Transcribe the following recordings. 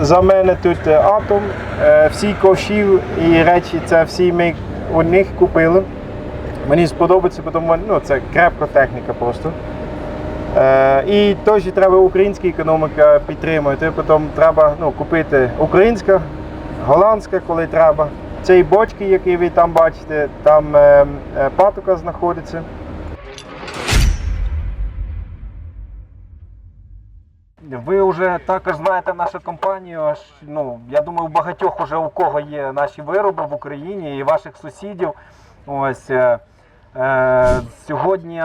за мене тут е, атом. Е, Всі ковші і речі, це всі ми у них купили. Мені сподобається, тому ну, це крепка техніка просто. Е, і теж треба українська економіка підтримувати. Потім треба ну, купити українська, голландська, коли треба. Ці бочки, які ви там бачите, там е, е, патока знаходиться. Ви вже також знаєте нашу компанію. аж, Ну, я думаю, у багатьох уже у кого є наші вироби в Україні і ваших сусідів. Ось е, е, сьогодні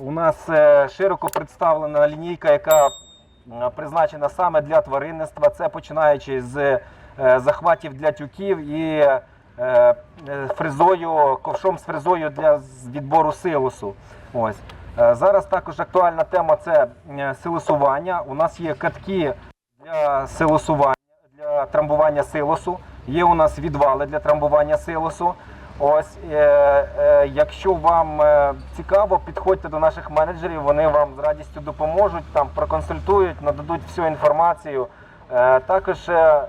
у нас е, широко представлена лінійка, яка призначена саме для тваринництва. Це починаючи з е, захватів для тюків і е, е, фрезою, ковшом з фрезою для відбору силосу. Ось. Е, Зараз також актуальна тема це е, силосування. У нас є катки для силосування, для трамбування силосу. Є у нас відвали для трамбування силосу. Ось, е, е, якщо вам е, цікаво, підходьте до наших менеджерів, вони вам з радістю допоможуть, там проконсультують, нададуть всю інформацію. Е, Також е,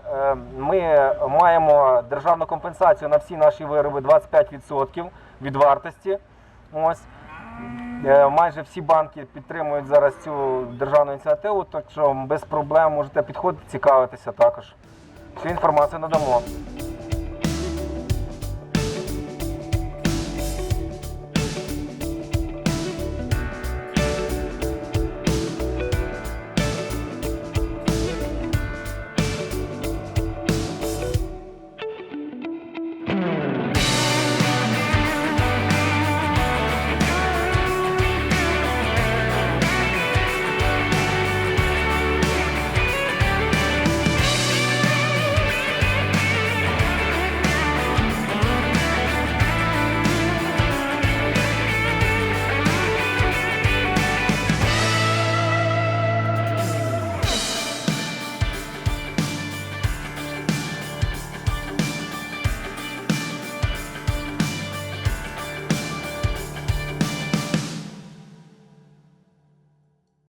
ми маємо державну компенсацію на всі наші вироби 25% від вартості. Ось. Е, Майже всі банки підтримують зараз цю державну ініціативу, так що без проблем можете підходити, цікавитися також. Всю інформацію надамо.